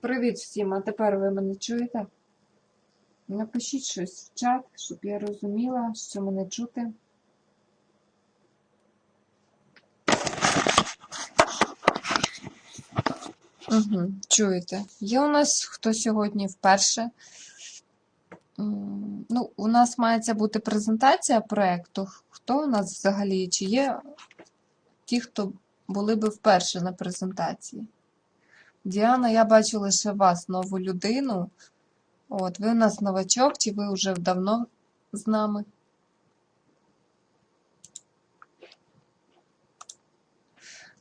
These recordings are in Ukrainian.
Привіт всім, а тепер ви мене чуєте? Напишіть щось в чат, щоб я розуміла, що мене чути. Угу, чуєте. Є у нас хто сьогодні вперше. Ну, у нас мається бути презентація проєкту. Хто у нас взагалі? Чи є ті, хто були би вперше на презентації? Діана, я бачу лише вас, нову людину. От, ви у нас новачок, чи ви вже давно з нами?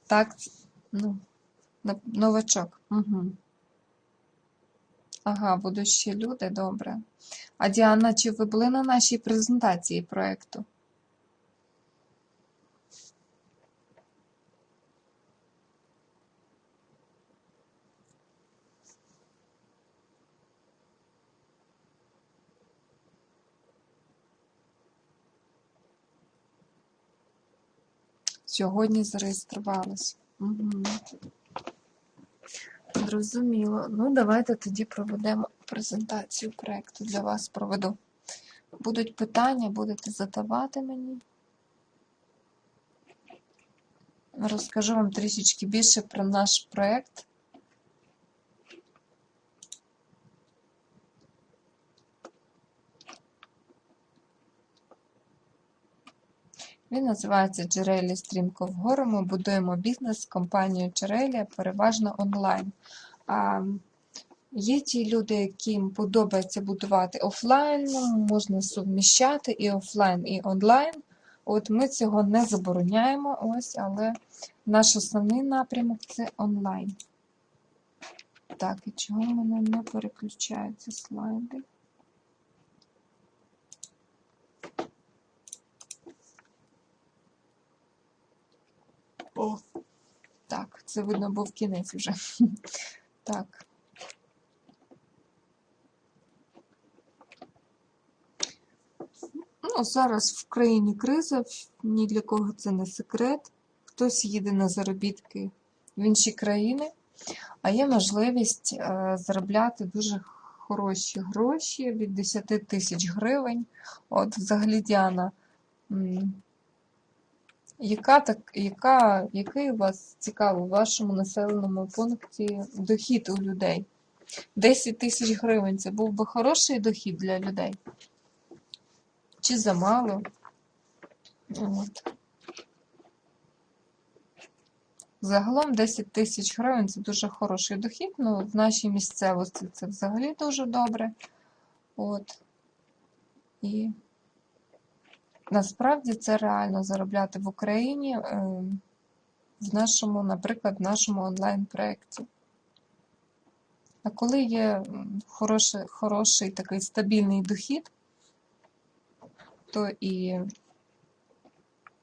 Так, ну, новачок. Угу. Ага, будуть ще люди, добре. А Діана, чи ви були на нашій презентації проєкту? Сьогодні зареєструвалась. Угу. Зрозуміло. Ну, давайте тоді проведемо презентацію проєкту. Для вас проведу. Будуть питання, будете задавати мені. Розкажу вам трішечки більше про наш проєкт. Він називається Джерелі Стрімко вгору. Ми будуємо бізнес з компанією Джерелі, переважно онлайн. А, є ті люди, яким подобається будувати офлайн, можна суміщати і офлайн, і онлайн. От ми цього не забороняємо, ось, але наш основний напрямок це онлайн. Так, і чого в мене не переключаються слайди? О, так, це видно був кінець вже. Так. Ну, зараз в країні криза, ні для кого це не секрет. Хтось їде на заробітки в інші країни, а є можливість е, заробляти дуже хороші гроші від 10 тисяч гривень. От, взагалі, Діана, яка так, яка, який у вас цікаво в вашому населеному пункті дохід у людей? 10 тисяч гривень це був би хороший дохід для людей? Чи замало? От. Загалом 10 тисяч гривень це дуже хороший дохід. Ну, в нашій місцевості це взагалі дуже добре. От. І насправді це реально заробляти в Україні е, в нашому, наприклад, в нашому онлайн-проєкті. А коли є хороший, хороший такий стабільний дохід, то і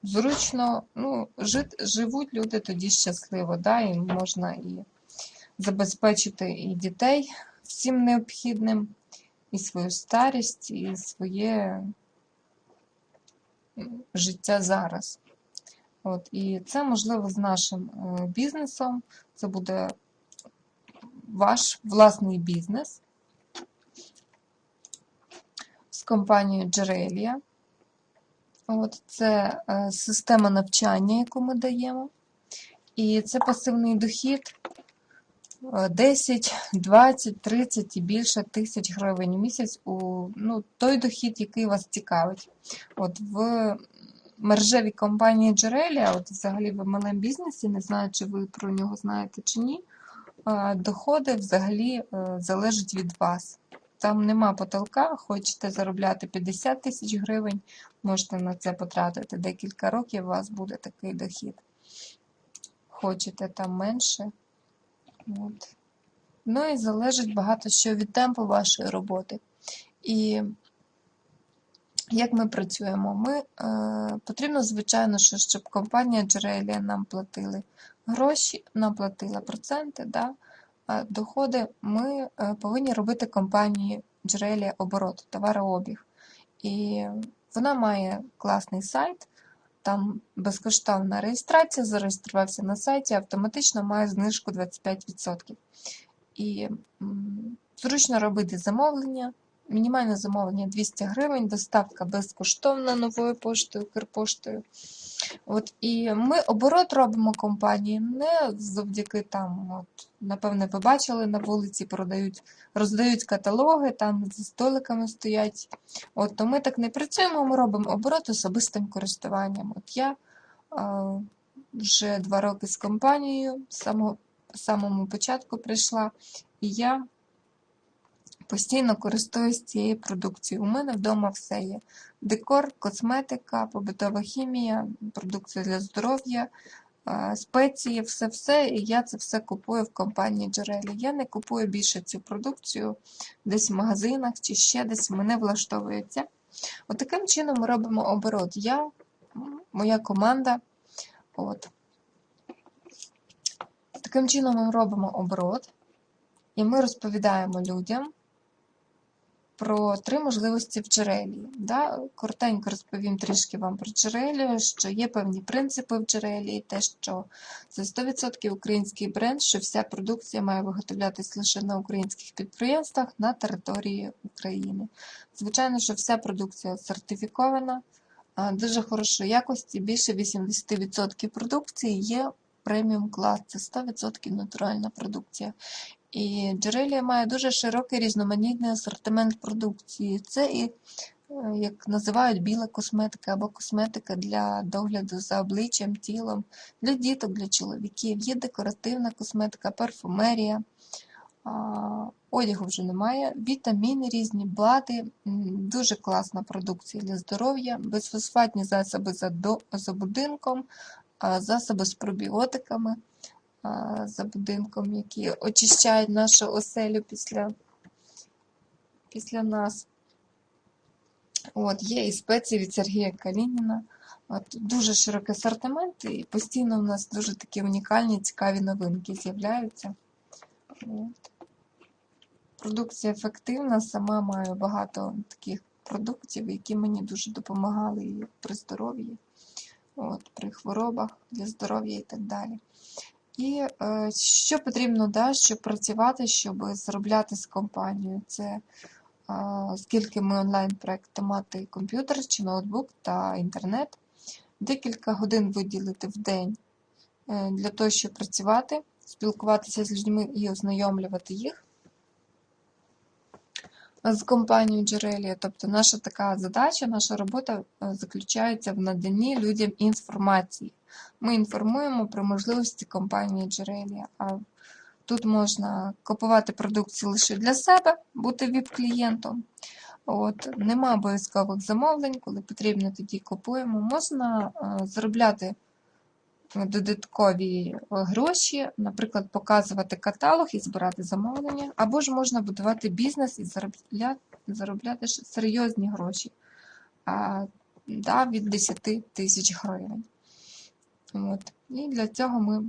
зручно, ну, жит, живуть люди тоді щасливо, да, і можна і забезпечити і дітей всім необхідним, і свою старість, і своє життя зараз. От, і це можливо з нашим е, бізнесом. Це буде ваш власний бізнес з компанією Джерелія. От це е, система навчання, яку ми даємо. І це пасивний дохід 10, 20, 30 і більше тисяч гривень в місяць у ну, той дохід, який вас цікавить. От в мережевій компанії Джерелія, от взагалі в MLM бізнесі, не знаю, чи ви про нього знаєте чи ні, доходи взагалі е, залежать від вас. Там нема потолка, хочете заробляти 50 тисяч гривень, можете на це потратити декілька років, у вас буде такий дохід. Хочете там менше. От. Ну і залежить багато що від темпу вашої роботи. І як ми працюємо? Ми, е, потрібно, звичайно, що, щоб компанія Джерелія нам платили гроші, нам платила проценти, да? а доходи ми е, повинні робити компанії Джерелія оборот, товарообіг. І вона має класний сайт, там безкоштовна реєстрація, зареєструвався на сайті, автоматично має знижку 25%. і зручно робити замовлення. Мінімальне замовлення 200 гривень, доставка безкоштовна новою поштою, Укрпоштою. От, і ми оборот робимо компанії не завдяки там, от, напевне, ви бачили на вулиці, продають, роздають каталоги, там за столиками стоять. От, то ми так не працюємо, ми робимо оборот особистим користуванням. От я а, вже два роки з компанією, з самого, самому початку прийшла, і я постійно користуюсь цією продукцією. У мене вдома все є. Декор, косметика, побутова хімія, продукція для здоров'я, спеції, все-все. І я це все купую в компанії Джерелі. Я не купую більше цю продукцію десь в магазинах чи ще десь мене влаштовується. От чином ми робимо оборот. Я, моя команда. От. Таким чином ми робимо оборот, і ми розповідаємо людям про три можливості в джерелі. Да? Коротенько розповім трішки вам про джерелію, що є певні принципи в джерелі, те, що це 100% український бренд, що вся продукція має виготовлятись лише на українських підприємствах на території України. Звичайно, що вся продукція сертифікована, дуже хорошої якості, більше 80% продукції є преміум клас, це 100% натуральна продукція. І Джерелія має дуже широкий різноманітний асортимент продукції. Це і, е, як називають, біла косметика або косметика для догляду за обличчям, тілом, для діток, для чоловіків. Є декоративна косметика, парфумерія. Одягу вже немає, вітаміни різні, БАДи, м, дуже класна продукція для здоров'я, безфосфатні засоби за, будинком, засоби з пробіотиками за будинком, які очищають нашу оселю після, після нас. От, є і спеції від Сергія Калініна. От, дуже широкий асортимент, і постійно у нас дуже такі унікальні, цікаві новинки з'являються. От. Продукція ефективна, сама маю багато таких продуктів, які мені дуже допомагали і при здоров'ї, при хворобах для здоров'я і так далі. І е, що потрібно, да, щоб працювати, щоб заробляти з компанією? Це скільки ми онлайн-проект мати комп'ютер чи ноутбук та інтернет, декілька годин виділити в день е, для того, щоб працювати, спілкуватися з людьми і ознайомлювати їх з компанією Джерелія. Тобто наша така задача, наша робота е, заключається в наданні людям інформації. Ми інформуємо про можливості компанії Джерелія. А тут можна купувати продукцію лише для себе, бути ВІП-клієнтом. От, Нема обов'язкових замовлень, коли потрібно, тоді купуємо. Можна е, заробляти додаткові гроші, наприклад, показувати каталог і збирати замовлення, або ж можна будувати бізнес і заробляти, заробляти серйозні гроші а, да, від 10 тисяч гривень. От. І для цього ми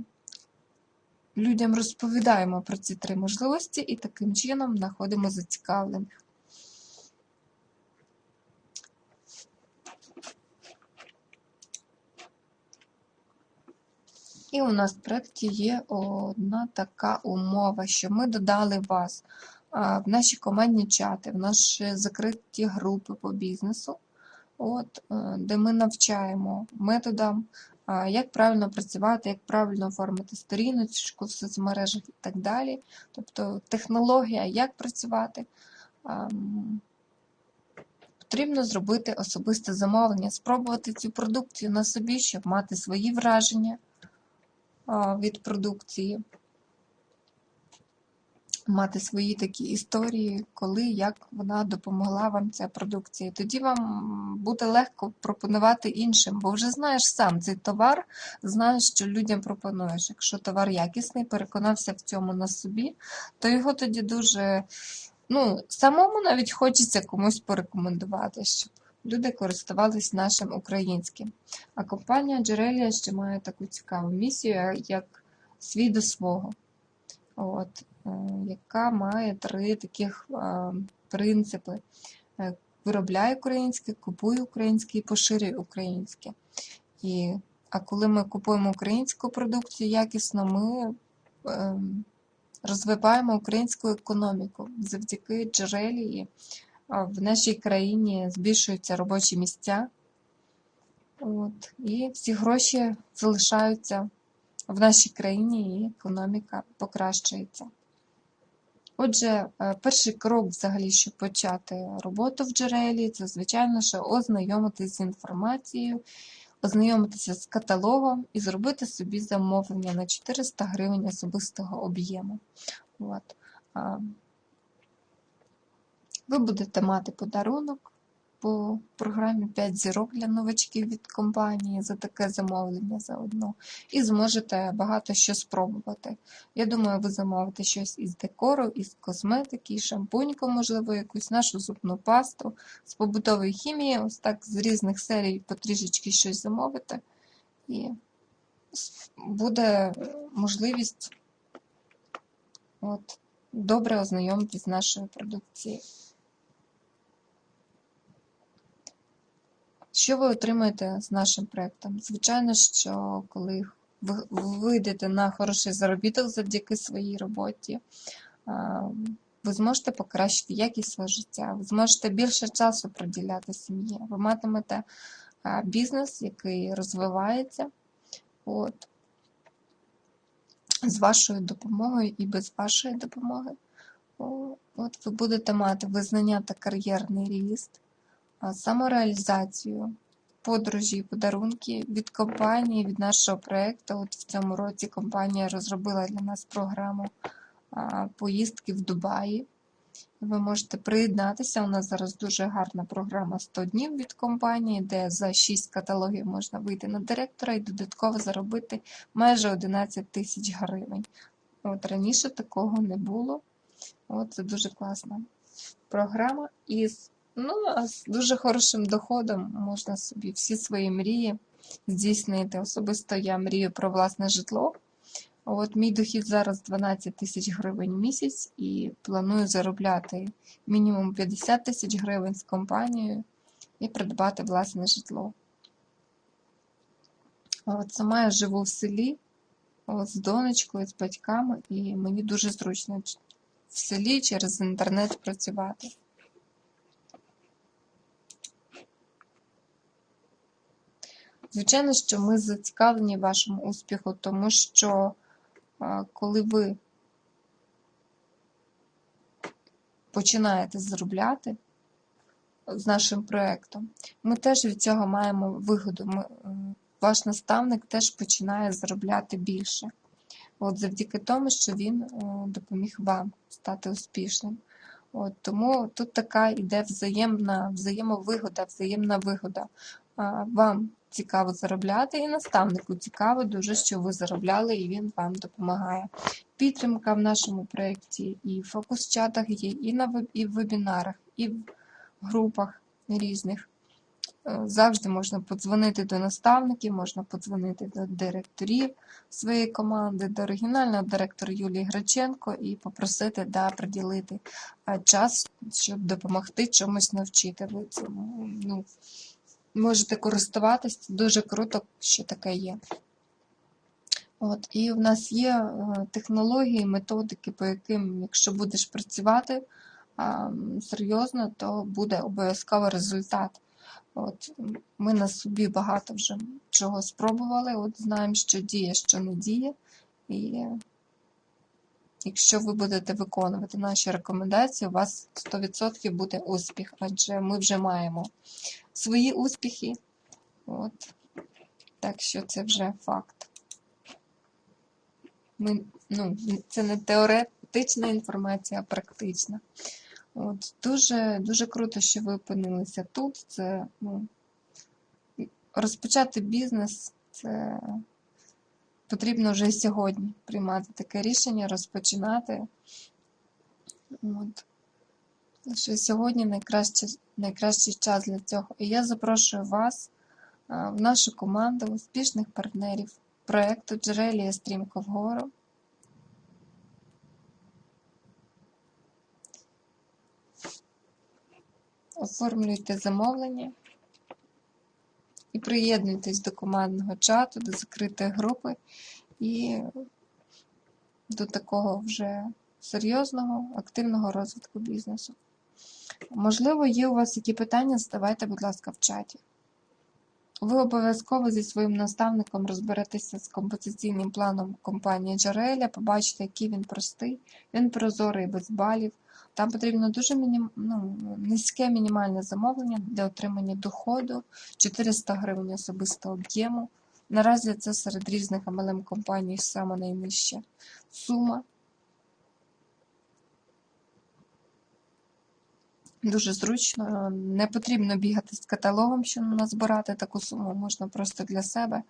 людям розповідаємо про ці три можливості і таким чином знаходимо зацікавлених. І у нас в проєкті є одна така умова, що ми додали вас в наші командні чати, в наші закриті групи по бізнесу, от, е, де ми навчаємо методам, як правильно працювати, як правильно оформити сторіночку в соцмережах і так далі. Тобто технологія, як працювати. Потрібно зробити особисте замовлення, спробувати цю продукцію на собі, щоб мати свої враження від продукції, мати свої такі історії, коли як вона допомогла вам ця продукція. Тоді вам буде легко пропонувати іншим, бо вже знаєш сам цей товар, знаєш, що людям пропонуєш. Якщо товар якісний, переконався в цьому на собі, то його тоді дуже. Ну, самому навіть хочеться комусь порекомендувати, щоб люди користувались нашим українським. А компанія Джерелія ще має таку цікаву місію, як свій до свого, от, е, яка має три таких е, принципи. Е, виробляй українське, купуй українське і поширюй українське. І, А коли ми купуємо українську продукцію якісно, ми е, розвиваємо українську економіку. Завдяки джерелії в нашій країні збільшуються робочі місця. От, і всі гроші залишаються в нашій країні, і економіка покращується. Отже, е, перший крок взагалі, щоб почати роботу в джерелі, це, звичайно, що ознайомитися з інформацією, ознайомитися з каталогом і зробити собі замовлення на 400 гривень особистого об'єму. От. Ви будете мати подарунок по програмі 5 зірок для новачків від компанії за таке замовлення заодно. І зможете багато що спробувати. Я думаю, ви замовите щось із декору, із косметики, шампуньку, можливо, якусь нашу зубну пасту з побутової хімії. Ось так з різних серій потрішечки щось замовите. І буде можливість от, добре ознайомитись з нашою продукцією. Що ви отримаєте з нашим проєктом? Звичайно, що коли ви вийдете на хороший заробіток завдяки своїй роботі, ви зможете покращити якість свого життя, ви зможете більше часу приділяти сім'ї, ви матимете бізнес, який розвивається от, з вашою допомогою і без вашої допомоги. От ви будете мати визнання та кар'єрний ріст самореалізацію, подорожі і подарунки від компанії, від нашого проєкту. От в цьому році компанія розробила для нас програму поїздки в Дубаї. Ви можете приєднатися. У нас зараз дуже гарна програма 100 днів від компанії, де за 6 каталогів можна вийти на директора і додатково заробити майже 11 тисяч гривень. От Раніше такого не було. От Це дуже класна програма. із Ну, а з дуже хорошим доходом можна собі всі свої мрії здійснити. Особисто я мрію про власне житло. От Мій дохід зараз 12 тисяч гривень в місяць і планую заробляти мінімум 50 тисяч гривень з компанією і придбати власне житло. От Сама я живу в селі от, з донечкою, з батьками, і мені дуже зручно в селі через інтернет працювати. Звичайно, що ми зацікавлені вашому успіху, тому що коли ви починаєте заробляти з нашим проєктом, ми теж від цього маємо вигоду. Ми, Ваш наставник теж починає заробляти більше. От Завдяки тому, що він допоміг вам стати успішним. От, Тому тут така йде взаємна взаємовигода, взаємна вигода. Вам цікаво заробляти, і наставнику цікаво дуже, що ви заробляли, і він вам допомагає. Підтримка в нашому проєкті і в фокус-чатах є, і на і в вебінарах, і в групах різних. Е, завжди можна подзвонити до наставників, можна подзвонити до директорів своєї команди, до оригінального директора Юлії Граченко і попросити да, приділити е, час, щоб допомогти чомусь навчити. Ви цьому ну, можете користуватись, дуже круто, що таке є. От, І в нас є е, технології, методики, по яким, якщо будеш працювати серйозно, то буде обов'язково результат. От, Ми на собі багато вже чого спробували, от знаємо, що діє, що не діє. І якщо ви будете виконувати наші рекомендації, у вас 100% буде успіх, адже ми вже маємо свої успіхи. От. Так що це вже факт. Ми, ну, Це не теоретична інформація, а практична. От, Дуже дуже круто, що ви опинилися тут. Це ну, Розпочати бізнес це потрібно вже сьогодні приймати таке рішення, розпочинати. От що сьогодні найкращий, найкращий час для цього. І я запрошую вас в нашу команду успішних партнерів проєкту Джерелія Стрімко вгору. Оформлюйте замовлення і приєднуйтесь до командного чату, до закритої групи і до такого вже серйозного, активного розвитку бізнесу. Можливо, є у вас які питання, задавайте, будь ласка, в чаті. Ви обов'язково зі своїм наставником розберетеся з композиційним планом компанії Джареля, побачите, який він простий, він прозорий без балів. Там потрібно дуже мінім... ну, низьке мінімальне замовлення для отримання доходу, 400 гривень особистого об'єму. Наразі це серед різних MLM компаній саме найнижча сума. Дуже зручно, не потрібно бігати з каталогом, щоб назбирати таку суму. Можна просто для себе,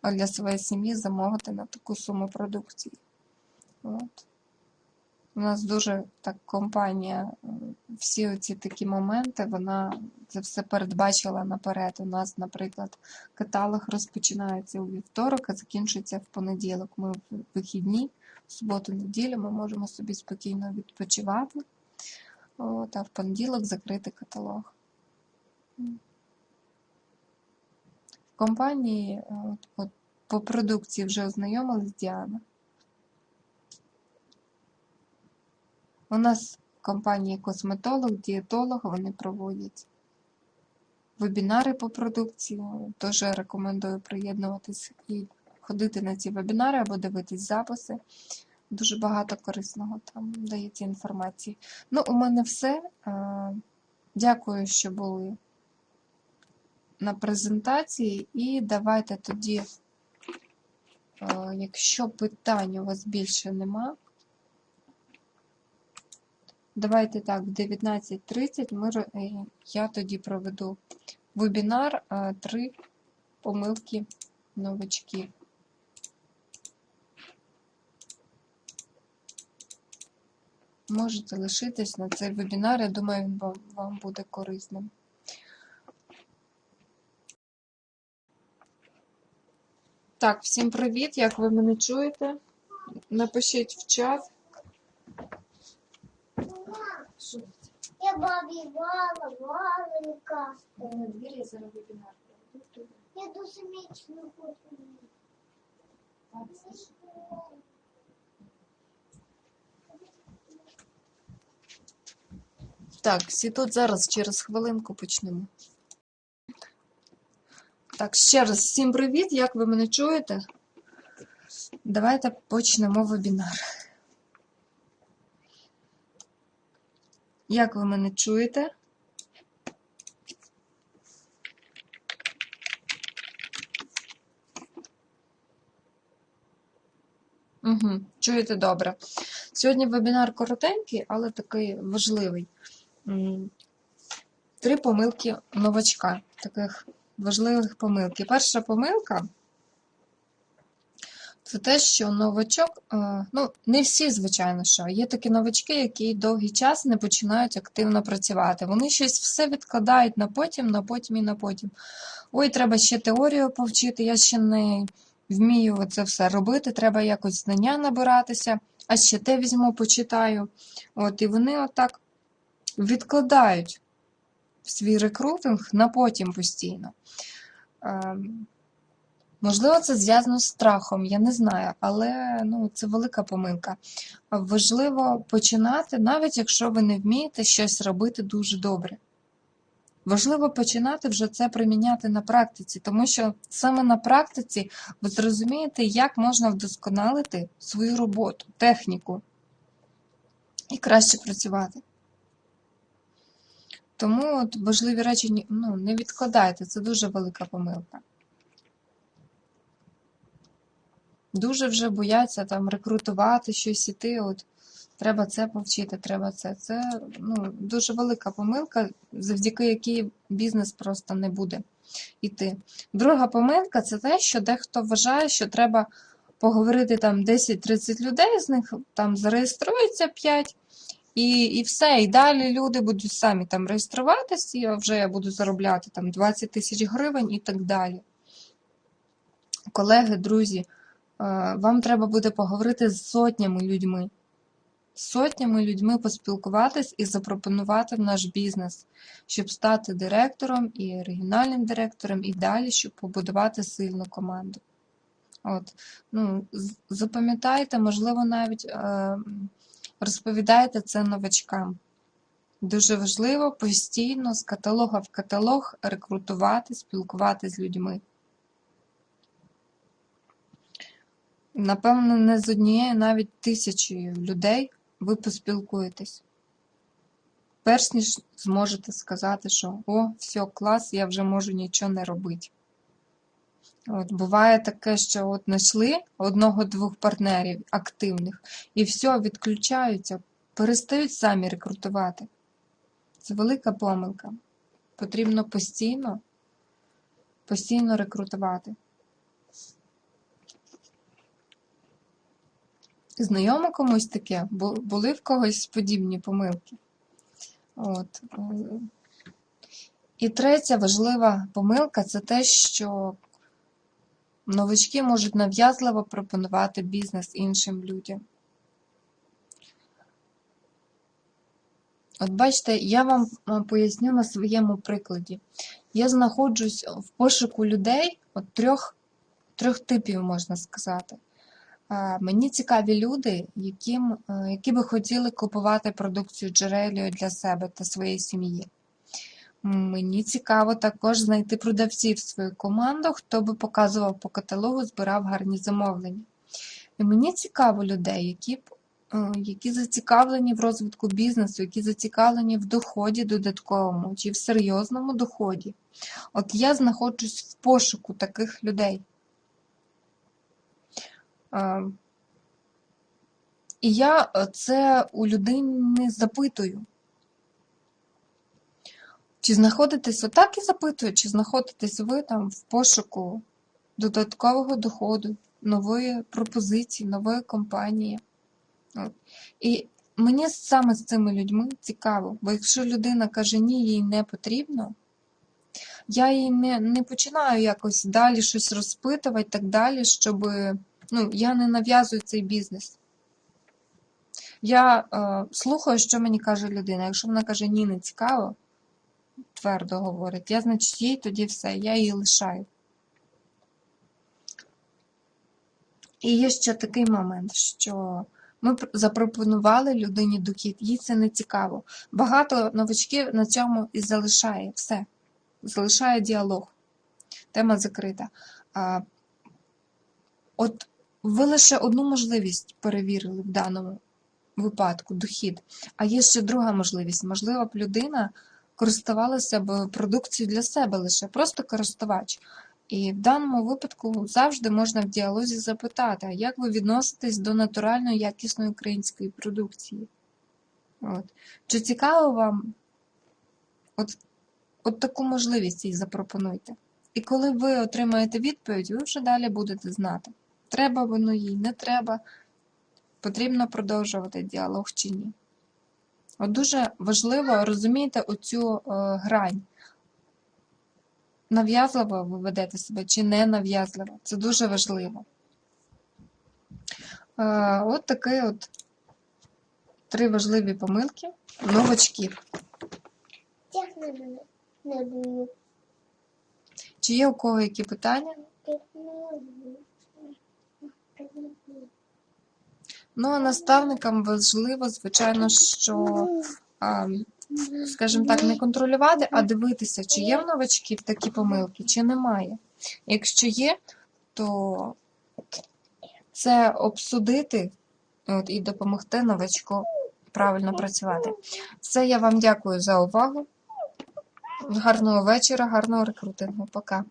а для своєї сім'ї замовити на таку суму продукції. От. У нас дуже так компанія, всі ці такі моменти, вона це все передбачила наперед. У нас, наприклад, каталог розпочинається у вівторок, а закінчується в понеділок. Ми в вихідні, в суботу-неділю ми можемо собі спокійно відпочивати. А в понеділок закрити каталог. В компанії от, от, по продукції вже ознайомилась Діана. У нас в компанії косметолог, дієтолог, вони проводять вебінари по продукції. Теж рекомендую приєднуватись і ходити на ці вебінари або дивитись записи. Дуже багато корисного там дається інформації. Ну, у мене все. Дякую, що були на презентації. І давайте тоді, е, якщо питань у вас більше нема, давайте так, в 19.30 ми, е, я тоді проведу вебінар е, «Три помилки новачків. Можете лишитись на цей вебінар, я думаю, він вам, вам буде корисним. Так, всім привіт, як ви мене чуєте? Напишіть в чат. Я бабі вала, валенька. це на двір'я зараз вебінар? Я дуже мічно хочу. Так, всі тут зараз через хвилинку почнемо. Так, ще раз всім привіт, як ви мене чуєте? Давайте почнемо вебінар. Як ви мене чуєте? Угу, чуєте добре. Сьогодні вебінар коротенький, але такий важливий. Три помилки новачка, таких важливих помилки. Перша помилка це те, що новачок, е, ну, не всі, звичайно, що є такі новачки, які довгий час не починають активно працювати. Вони щось все відкладають на потім, на потім і на потім. Ой, треба ще теорію повчити, я ще не вмію це все робити, треба якось знання набиратися, а ще те візьму, почитаю. От, і вони отак відкладають свій рекрутинг на потім постійно. Ем, Можливо, це зв'язано з страхом, я не знаю, але ну, це велика помилка. Важливо починати, навіть якщо ви не вмієте щось робити дуже добре. Важливо починати вже це приміняти на практиці, тому що саме на практиці ви зрозумієте, як можна вдосконалити свою роботу, техніку і краще працювати. Тому от важливі речі ну, не відкладайте, це дуже велика помилка. Дуже вже бояться там рекрутувати щось іти. От треба це повчити, треба це. Це ну, дуже велика помилка, завдяки якій бізнес просто не буде йти. Друга помилка це те, що дехто вважає, що треба поговорити там 10-30 людей, з них там зареєструється 5. І, і все, і далі люди будуть самі там реєструватися, і вже я буду заробляти там 20 тисяч гривень і так далі. Колеги, друзі, е, вам треба буде поговорити з сотнями людьми. Сотнями людьми поспілкуватись і запропонувати наш бізнес, щоб стати директором і регіональним директором, і далі, щоб побудувати сильну команду. От, ну, запам'ятайте, можливо, навіть е, розповідайте це новачкам. Дуже важливо постійно з каталога в каталог рекрутувати, спілкуватися з людьми. Напевно, не з однією, навіть тисячею людей ви поспілкуєтесь. Перш ніж зможете сказати, що о, все, клас, я вже можу нічого не робити. От, буває таке, що от знайшли одного-двох партнерів активних, і все, відключаються, перестають самі рекрутувати. Це велика помилка. Потрібно постійно, постійно рекрутувати. Знайомо комусь таке? Були в когось подібні помилки? От. е, І третя важлива помилка це те, що новачки можуть нав'язливо пропонувати бізнес іншим людям. От бачите, я вам е, поясню на своєму прикладі. Я знаходжусь в пошуку людей, от трьох, трьох типів, можна сказати. Е, Мені цікаві люди, яким, е, які би хотіли купувати продукцію Джереліо для себе та своєї сім'ї. Мені цікаво також знайти продавців свою команду, хто би показував по каталогу, збирав гарні замовлення. І мені цікаво людей, які, е, які зацікавлені в розвитку бізнесу, які зацікавлені в доході додатковому чи в серйозному доході. От я знаходжусь в пошуку таких людей. Е, І я е, це у людини запитую. Чи знаходитесь отак і запитую, чи знаходитесь ви там в пошуку додаткового доходу, нової пропозиції, нової компанії. І мені саме з цими людьми цікаво, бо якщо людина каже, ні, їй не потрібно, я їй не, не починаю якось далі щось розпитувати, так далі, щоб ну, я не нав'язую цей бізнес. Я е, слухаю, що мені каже людина. Якщо вона каже, ні, не цікаво, твердо говорить, я, значить, їй тоді все, я її лишаю. І є ще такий момент, що ми запропонували людині дохід, їй це не цікаво. Багато новачків на цьому і залишає все. Залишає діалог. Тема закрита. А, от ви лише одну можливість перевірили в даному випадку дохід. А є ще друга можливість. Можливо, б людина користувалася б продукцією для себе лише, просто користувач. І в даному випадку завжди можна в діалозі запитати, як ви відноситесь до натуральної якісної української продукції? От. Чи цікаво вам? От, от таку можливість їй запропонуйте. І коли ви отримаєте відповідь, ви вже далі будете знати, треба воно їй, не треба, потрібно продовжувати діалог чи ні. От дуже важливо розуміти оцю е, грань. Нав'язливо ви ведете себе чи не нав'язливо. Це дуже важливо. Е, от такі от три важливі помилки новачків. Як не було? Не було. Чи є у кого які питання? Як не було. Як не було. Ну, а наставникам важливо, звичайно, що, скажімо так, не контролювати, а дивитися, чи є в новачків такі помилки, чи немає. Якщо є, то це обсудити от, і допомогти новачку правильно працювати. Все, я вам дякую за увагу. Гарного вечора, гарного рекрутингу. Пока.